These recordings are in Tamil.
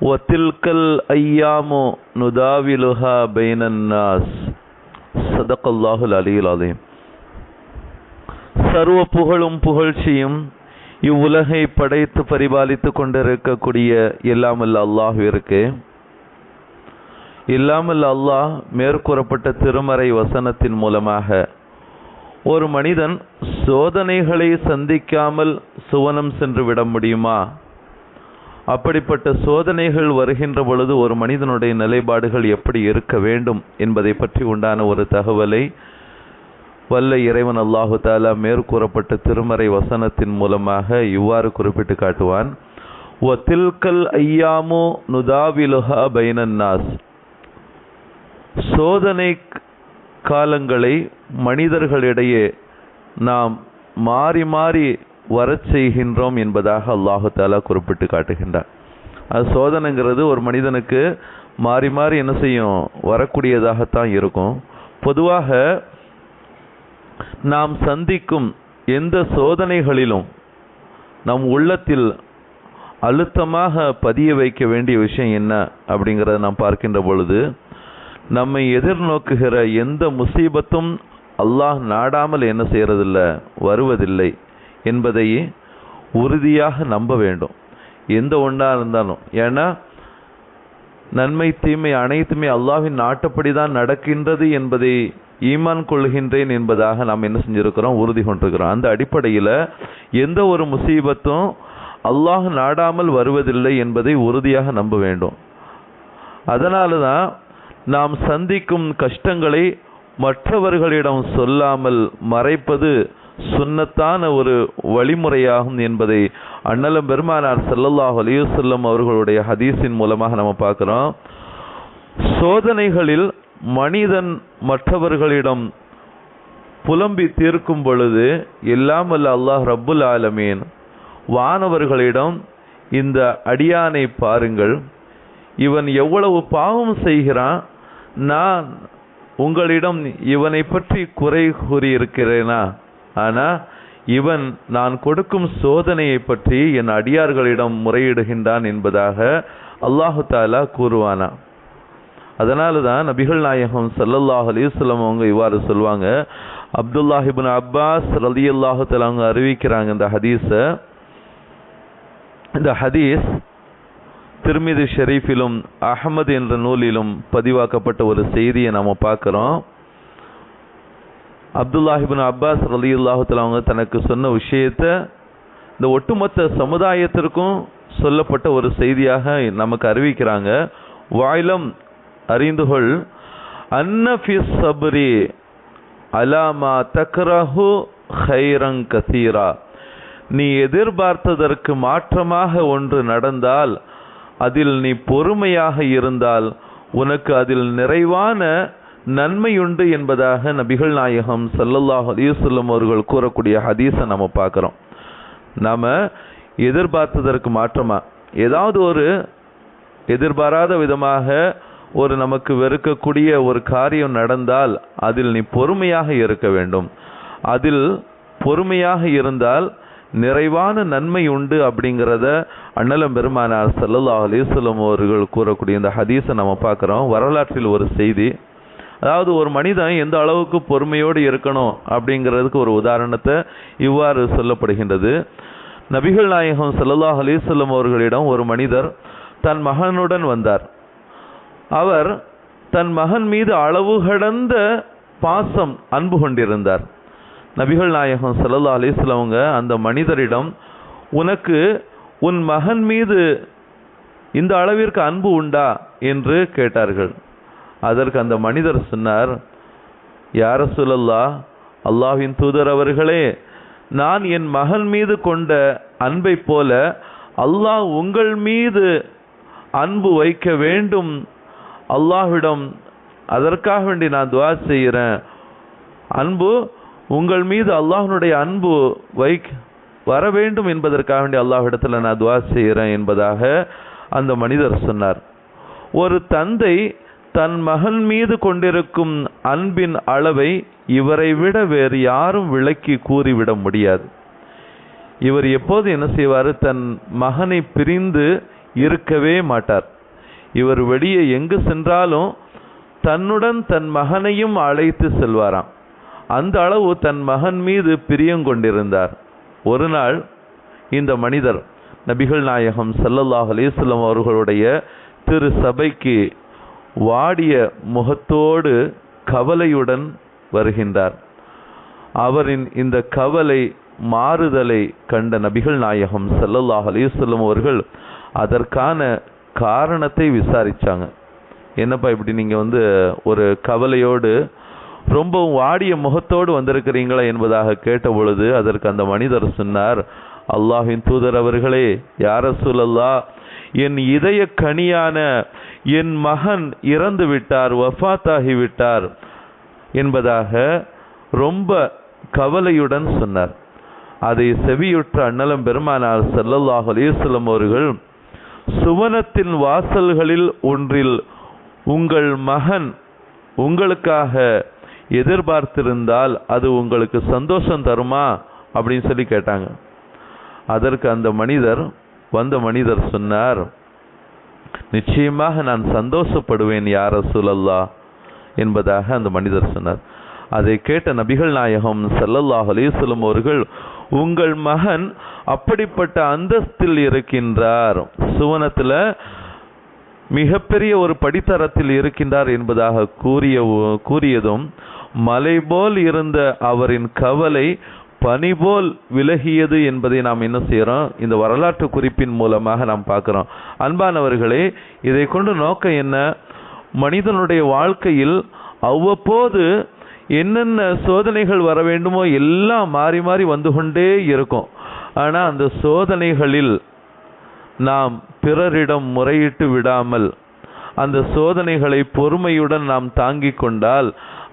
ஒத்தில்கல் ஐயாமு நுதாவிலுஹா பைனன்னாஸ் சதக்கல்லாஹுல் அலியுல் அலீம் சர்வ புகழும் புகழ்ச்சியும் இவ்வுலகை படைத்து பரிபாலித்து கொண்டிருக்கக்கூடிய எல்லாமல்ல அல்லாஹிற்கு இல்லாமல் அல்லாஹ் மேற்கூறப்பட்ட திருமறை வசனத்தின் மூலமாக ஒரு மனிதன் சோதனைகளை சந்திக்காமல் சுவனம் சென்று விட முடியுமா அப்படிப்பட்ட சோதனைகள் வருகின்ற பொழுது ஒரு மனிதனுடைய நிலைப்பாடுகள் எப்படி இருக்க வேண்டும் என்பதை பற்றி உண்டான ஒரு தகவலை வல்ல இறைவன் அல்லாஹு தாலா மேற்கூறப்பட்ட திருமறை வசனத்தின் மூலமாக இவ்வாறு குறிப்பிட்டு காட்டுவான். ஒ தில்கல் ஐயாமோ நுதாவிலுஹா பைனன்னாஸ் சோதனை காலங்களை மனிதர்களிடையே நாம் மாறி மாறி வரச் செய்கின்றோம் என்பதாக அல்லாஹு தாலா குறிப்பிட்டு காட்டுகின்றார் அது சோதனைங்கிறது ஒரு மனிதனுக்கு மாறி மாறி என்ன செய்யும்? வரக்கூடியதாகத்தான் இருக்கும். பொதுவாக நாம் சந்திக்கும் எந்த சோதனைகளிலும் நம் உள்ளத்தில் அழுத்தமாக பதிய வைக்க வேண்டிய விஷயம் என்ன அப்படிங்கிறத நாம் பார்க்கின்ற பொழுது நம்மை எதிர்நோக்குகிற எந்த முசீபத்தும் அல்லாஹ் நாடாமல் என்ன செய்கிறதில்ல வருவதில்லை. என்பதை உறுதியாக நம்ப வேண்டும். எந்த ஒன்றாக இருந்தாலும். ஏன்னா நன்மை தீமை அனைத்துமே அல்லாஹின் நாட்டப்படி தான் நடக்கின்றது என்பதை ஈமான் கொள்கின்றேன் என்பதாக நாம் என்ன செஞ்சுருக்கிறோம்? உறுதி கொண்டிருக்கிறோம். அந்த அடிப்படையில் எந்த ஒரு முசீபத்தும் அல்லாஹ் நாடாமல் வருவதில்லை என்பதை உறுதியாக நம்ப வேண்டும். அதனால தான் நாம் சந்திக்கும் கஷ்டங்களை மற்றவர்களிடம் சொல்லாமல் மறைப்பது சுன்னத்தான ஒரு வழிமுறையாகும் என்பதை அண்ணலம் பெருமானார் செல்லல்லாஹ் அலியுசல்லம் அவர்களுடைய ஹதீஸின் மூலமாக நம்ம பார்க்குறோம். சோதனைகளில் மனிதன் மற்றவர்களிடம் புலம்பி தீர்க்கும் பொழுது எல்லாம் அல்ல அல்லாஹ் ரப்புல் ஆலமீன். வானவர்களிடம் இந்த அடியானை பாருங்கள். இவன் எவ்வளவு பாவம் செய்கிறான். நான் உங்களிடம் இவனை பற்றி குறை கூறியிருக்கிறேனா? ஆனால் இவன் நான் கொடுக்கும் சோதனையை பற்றி என் அடியார்களிடம் முறையிடுகின்றான் என்பதாக அல்லாஹு தாலா கூறுவானா. அதனால தான் நபிகள் நாயகம் சல்லல்லாஹ் அலிஸ்லம் அவங்க இவ்வாறு சொல்லுவாங்க அப்துல்லாஹிபின் அப்பாஸ் ரலி அல்லாஹு அவங்க அறிவிக்கிறாங்க இந்த ஹதீஸை. இந்த ஹதீஸ் திருமிதி ஷெரீஃபிலும் அகமது என்ற நூலிலும் பதிவாக்கப்பட்ட ஒரு செய்தியை நாம் பார்க்குறோம். அப்துல்லாஹிபின் அப்பாஸ் அலி அல்லாஹுத்தில் அவங்க தனக்கு சொன்ன விஷயத்த இந்த ஒட்டுமொத்த சமுதாயத்திற்கும் சொல்லப்பட்ட ஒரு செய்தியாக நமக்கு அறிவிக்கிறாங்க. வாயிலம் அறிந்துகொள் அன்னஃபி சபரி அலாமா தக்ரஹு ஹைரங் கசீரா. நீ எதிர்பார்த்ததற்கு மாற்றமாக ஒன்று நடந்தால் அதில் நீ பொறுமையாக இருந்தால் உனக்கு அதில் நிறைவான நன்மையுண்டு என்பதாக நபிகள் நாயகம் சல்லல்லாஹ் அலியுசல்லம் அவர்கள் கூறக்கூடிய ஹதீஸை நம்ம பார்க்குறோம். நாம் எதிர்பார்த்ததற்கு மாற்றமாக ஏதாவது ஒரு எதிர்பாராத விதமாக ஒரு நமக்கு வெறுக்கக்கூடிய ஒரு காரியம் நடந்தால் அதில் நீ பொறுமையாக இருக்க வேண்டும். அதில் பொறுமையாக இருந்தால் நிறைவான நன்மை உண்டு அப்படிங்கிறத அண்ணலம் பெருமானார் சல்லல்லா அலிஸ்லம் அவர்கள் கூறக்கூடிய இந்த ஹதீஸை நம்ம பார்க்குறோம். வரலாற்றில் ஒரு செய்தி அதாவது ஒரு மனிதன் எந்த அளவுக்கு பொறுமையோடு இருக்கணும் அப்படிங்கிறதுக்கு ஒரு உதாரணத்தை இவ்வாறு சொல்லப்படுகின்றது. நபிகள் நாயகம் சல்லல்லாஹ் அலிசல்லம் அவர்களிடம் ஒரு மனிதர் தன் மகனுடன் வந்தார். அவர் தன் மகன் மீது அளவு கடந்த பாசம் அன்பு கொண்டிருந்தார். நபிகள் நாயகம் சல்லா அலிஸ்லவங்க அந்த மனிதரிடம் உனக்கு உன் மகன் மீது இந்த அளவிற்கு அன்பு உண்டா? என்று கேட்டார்கள். அதற்கு அந்த மனிதர் சொன்னார் யார சொல்லல்லா அல்லாஹின் தூதர் அவர்களே நான் என் மகன் மீது கொண்ட அன்பை போல அல்லாஹ் உங்கள் மீது அன்பு வைக்க வேண்டும். அல்லாஹ்விடம் அதற்காக வேண்டி நான் துவா செய்கிறேன். அன்பு உங்கள் மீது அல்லாஹ்னுடைய அன்பு வை வர வேண்டும் என்பதற்காக வேண்டி அல்லாஹ்விடத்தில் நான் துவா செய்கிறேன் என்பதாக அந்த மனிதர் சொன்னார். ஒரு தந்தை தன் மகன் மீது கொண்டிருக்கும் அன்பின் அளவை இவரை விட வேறு யாரும் விளக்கி கூறிவிட முடியாது. இவர் எப்போது என்ன செய்வார்? தன் மகனை பிரிந்து இருக்கவே மாட்டார். இவர் வெளியே எங்கு சென்றாலும் தன்னுடன் தன் மகனையும் அழைத்து செல்வாராம். அந்த அளவு தன் மகன் மீது பிரியம் கொண்டிருந்தார். ஒரு நாள் இந்த மனிதர் நபிகள் நாயகம் சல்லல்லாஹ் அலைஹி அவர்களுடைய திரு சபைக்கு வாடிய முகத்தோடு கவலையுடன் வருகின்றார். அவரின் இந்த கவலை மாறுதலை கண்ட நபிகள் நாயகம் சல்லல்லாஹ் அலைஹி அவர்கள் அதற்கான காரணத்தை விசாரித்தாங்க என்னப்பா இப்படி நீங்கள் வந்து ஒரு கவலையோடு ரொம்பவும் வாடிய முகத்தோடு வந்திருக்கிறீங்களா என்பதாக கேட்ட பொழுது அதற்கு அந்த மனிதர் சொன்னார் அல்லாஹின் தூதர் அவர்களே யார சொல்லல்லா என் இதய கனியான என் மகன் இறந்து விட்டார் வஃபாத்தாகி விட்டார் என்பதாக ரொம்ப கவலையுடன் சொன்னார். அதை செவியுற்ற அண்ணலம் பெருமானார் செல்லல்லாஹ் அலைஹி அவர்கள் சுவனத்தின் வாசல்களில் ஒன்றில் உங்கள் மகன் உங்களுக்காக எதிர்பார்த்திருந்தால் அது உங்களுக்கு சந்தோஷம் தருமா? அப்படின்னு சொல்லி கேட்டாங்க. அதற்கு அந்த மனிதர் வந்த மனிதர் சொன்னார் நிச்சயமாக நான் சந்தோஷப்படுவேன் யார் ரசூலல்லா என்பதாக அந்த மனிதர் சொன்னார். அதை கேட்ட நபிகள் நாயகம் சல்லல்லாஹ் அலைஹி அவர்கள் உங்கள் மகன் அப்படிப்பட்ட அந்தஸ்தில் இருக்கின்றார் சுவனத்துல மிகப்பெரிய ஒரு படித்தரத்தில் இருக்கின்றார் என்பதாக கூறிய கூறியதும் மலை போல் இருந்த அவரின் கவலை பனி போல் விலகியது என்பதை நாம் என்ன செய்கிறோம் இந்த வரலாற்று குறிப்பின் மூலமாக நாம் பார்க்குறோம். அன்பானவர்களே இதை கொண்டு நோக்கம் என்ன? மனிதனுடைய வாழ்க்கையில் அவ்வப்போது என்னென்ன சோதனைகள் வர வேண்டுமோ எல்லாம் மாறி மாறி வந்து கொண்டே இருக்கும். ஆனால் அந்த சோதனைகளில் நாம் பிறரிடம் முறையிட்டு விடாமல் அந்த சோதனைகளை பொறுமையுடன் நாம் தாங்கிக் கொண்டால்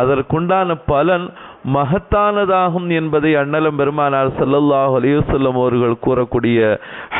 அதற்குண்டான பலன் மகத்தானதாகும் என்பதை அண்ணலம் பெருமானார் ஸல்லல்லாஹு அலைஹி அவர்கள் கூறக்கூடிய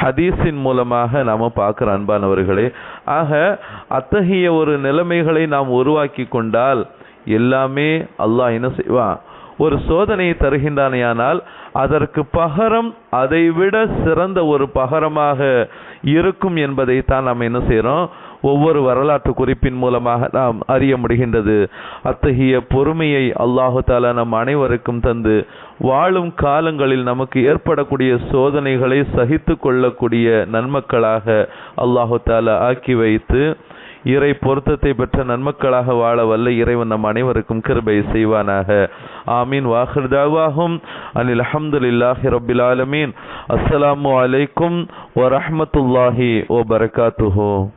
ஹதீஸின் மூலமாக நாம் பார்க்குற அன்பானவர்களே. ஆக அத்தகைய ஒரு நிலைமைகளை நாம் உருவாக்கி கொண்டால் எல்லாமே அல்லாஹ் என்ன செய்வான் ஒரு சோதனையை தருகின்றானேயானால் அதற்கு பகரம் அதைவிட சிறந்த ஒரு பகரமாக இருக்கும் என்பதை தான் நாம் என்ன செய்கிறோம் ஒவ்வொரு வரலாற்று குறிப்பின் மூலமாக நாம் அறிய முடிகின்றது. அத்தகைய பொறுமையை அல்லாஹு தாலா நம் அனைவருக்கும் தந்து வாழும் காலங்களில் நமக்கு ஏற்படக்கூடிய சோதனைகளை சகித்து கொள்ளக்கூடிய நன்மக்களாக அல்லாஹு தாலா ஆக்கி வைத்து இறை பொருத்தத்தை பெற்ற நன்மக்களாக வாழ வல்ல இறைவன் நம் அனைவருக்கும் கிருபை செய்வானாக. ஆமீன். வாஹிர்தாவாகும் அனில் அஹமதுல்லாஹி ரபில் ஆலமீன். அஸ்ஸலாமு அலைக்கும் ஓ பரகாத்துஹோ.